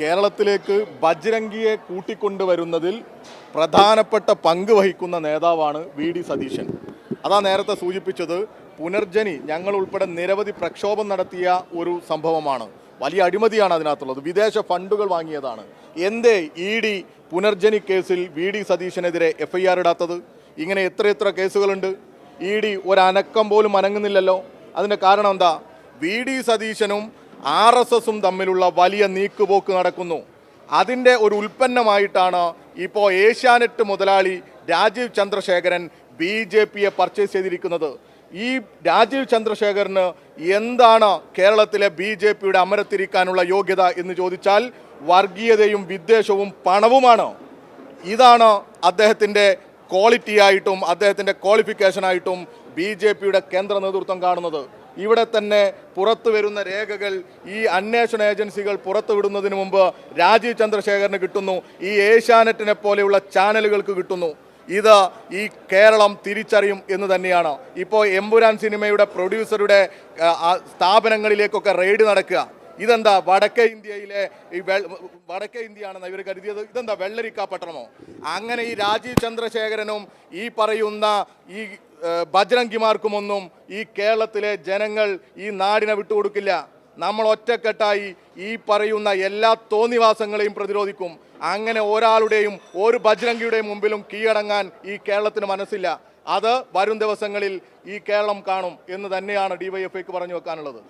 കേരളത്തിലേക്ക് ബജ്രംഗിയെ കൂട്ടിക്കൊണ്ടുവരുന്നതിൽ പ്രധാനപ്പെട്ട പങ്ക് വഹിക്കുന്ന നേതാവാണ് വി ഡി സതീശൻ. അതാ നേരത്തെ സൂചിപ്പിച്ചത് പുനർജനി ഞങ്ങൾ ഉൾപ്പെടെ നിരവധി പ്രക്ഷോഭം നടത്തിയ ഒരു സംഭവമാണ്. വലിയ അഴിമതിയാണ് അതിനകത്തുള്ളത്. വിദേശ ഫണ്ടുകൾ വാങ്ങിയതാണ്. എന്തേ ഇ ഡി പുനർജനി കേസിൽ വി ഡി സതീശനെതിരെ എഫ് ഐ ആർ ഇടാത്തത്? ഇങ്ങനെ എത്ര എത്ര കേസുകളുണ്ട്? ഇ ഡി ഒരനക്കം പോലും അനങ്ങുന്നില്ലല്ലോ. അതിന്റെ കാരണം എന്താ? വി ഡി സതീശനും ആർ എസ് എസും തമ്മിലുള്ള വലിയ നീക്കുപോക്ക് നടക്കുന്നു. അതിന്റെ ഒരു ഉൽപ്പന്നമായിട്ടാണ് ഇപ്പോൾ ഏഷ്യാനെറ്റ് മുതലാളി രാജീവ് ചന്ദ്രശേഖരൻ ബി ജെ പിയെ പർച്ചേസ് ചെയ്തിരിക്കുന്നത്. ഈ രാജീവ് ചന്ദ്രശേഖരന് എന്താണ് കേരളത്തിലെ ബി ജെ പിയുടെ അമരത്തിരിക്കാനുള്ള യോഗ്യത എന്ന് ചോദിച്ചാൽ വർഗീയതയും വിദ്വേഷവും പണവുമാണ്. ഇതാണ് അദ്ദേഹത്തിന്റെ ക്വാളിറ്റി ആയിട്ടും അദ്ദേഹത്തിന്റെ ക്വാളിഫിക്കേഷനായിട്ടും ബി ജെ പിയുടെ കേന്ദ്ര നേതൃത്വം കാണുന്നത്. ഇവിടെ തന്നെ പുറത്തു വരുന്ന രേഖകൾ ഈ അന്വേഷണ ഏജൻസികൾ പുറത്തുവിടുന്നതിന് മുമ്പ് രാജീവ് ചന്ദ്രശേഖരന് കിട്ടുന്നു. ഈ ഏഷ്യാനെറ്റിനെ പോലെയുള്ള ചാനലുകൾക്ക് കിട്ടുന്നു. ഇത് ഈ കേരളം തിരിച്ചറിയും എന്ന് തന്നെയാണ്. ഇപ്പോൾ എമ്പുരാൻ സിനിമയുടെ പ്രൊഡ്യൂസറുടെ സ്ഥാപനങ്ങളിലേക്കൊക്കെ റെയ്ഡ് നടക്കുക. ഇതെന്താ വടക്കേ ഇന്ത്യയിലെ ഈ വടക്കേ ഇന്ത്യയാണെന്ന് ഇവർ കരുതിയത്? ഇതെന്താ വെള്ളരിക്കാ പട്ടണമോ? അങ്ങനെ ഈ രാജീവ് ചന്ദ്രശേഖരനും ഈ പറയുന്ന ഈ ബജ്രംഗിമാർക്കുമൊന്നും ഈ കേരളത്തിലെ ജനങ്ങൾ ഈ നാടിനെ വിട്ടുകൊടുക്കില്ല. നമ്മൾ ഒറ്റക്കെട്ടായി ഈ പറയുന്ന എല്ലാ തോന്നിവാസങ്ങളെയും പ്രതിരോധിക്കും. അങ്ങനെ ഒരാളുടെയും ഒരു ബജ്രംഗിയുടെയും മുമ്പിലും കീഴടങ്ങാൻ ഈ കേരളത്തിന് മനസ്സില്ല. അത് വരും ദിവസങ്ങളിൽ ഈ കേരളം കാണും എന്ന് തന്നെയാണ് ഡിവൈഎഫ്ഐക്ക് പറഞ്ഞു വെക്കാനുള്ളത്.